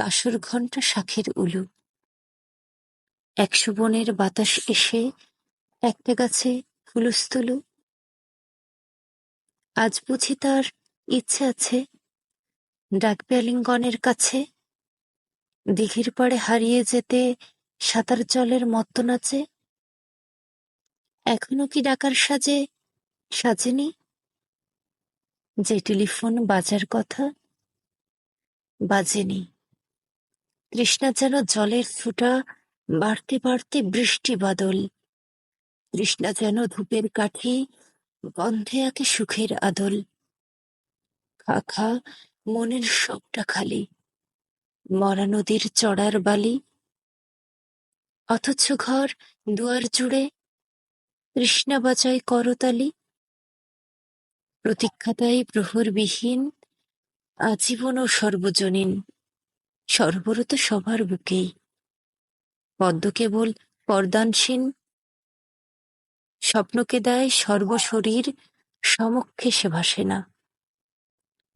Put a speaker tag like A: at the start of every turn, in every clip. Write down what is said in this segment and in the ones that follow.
A: কাসর ঘণ্টা শাখের উলু। একশো বনের বাতাস এসে একটা গাছে হুলস্থুলু আজ বুঝি তার ইচ্ছে আছে ডাকবে আলিঙ্গনের কাছে। দিঘির পাড়ে হারিয়ে যেতে সাঁতার জলের মত্ত নাচে। এখনও কি ডাকার সাজে সাজেনি? যে টেলিফোন বাজার কথা বাজেনি। তৃষ্ণা যেন জলের ফুটা বাড়তে বাড়তে বৃষ্টি বাদল। তৃষ্ণা যেন ধূপের কাঠি গন্ধে আঁকে সুখের আদল। খা খা মনের সবটা খালি, মরা নদীর চড়ার বালি। অথচ ঘর দুয়ার জুড়ে তৃষ্ণা বাজায় করতালি। প্রতীক্ষাতাই প্রহরবিহীন আজীবন ও সর্বজনীন। সর্বরত সবার বুকেই। পদ্ম কেবল পর্দানসীন, স্বপ্নকে দেয় সর্বশরীর, সমক্ষে সে ভাসে না।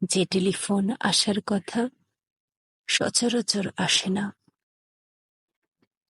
A: যে টেলিফোন আসার কথা সচরাচর আসে না।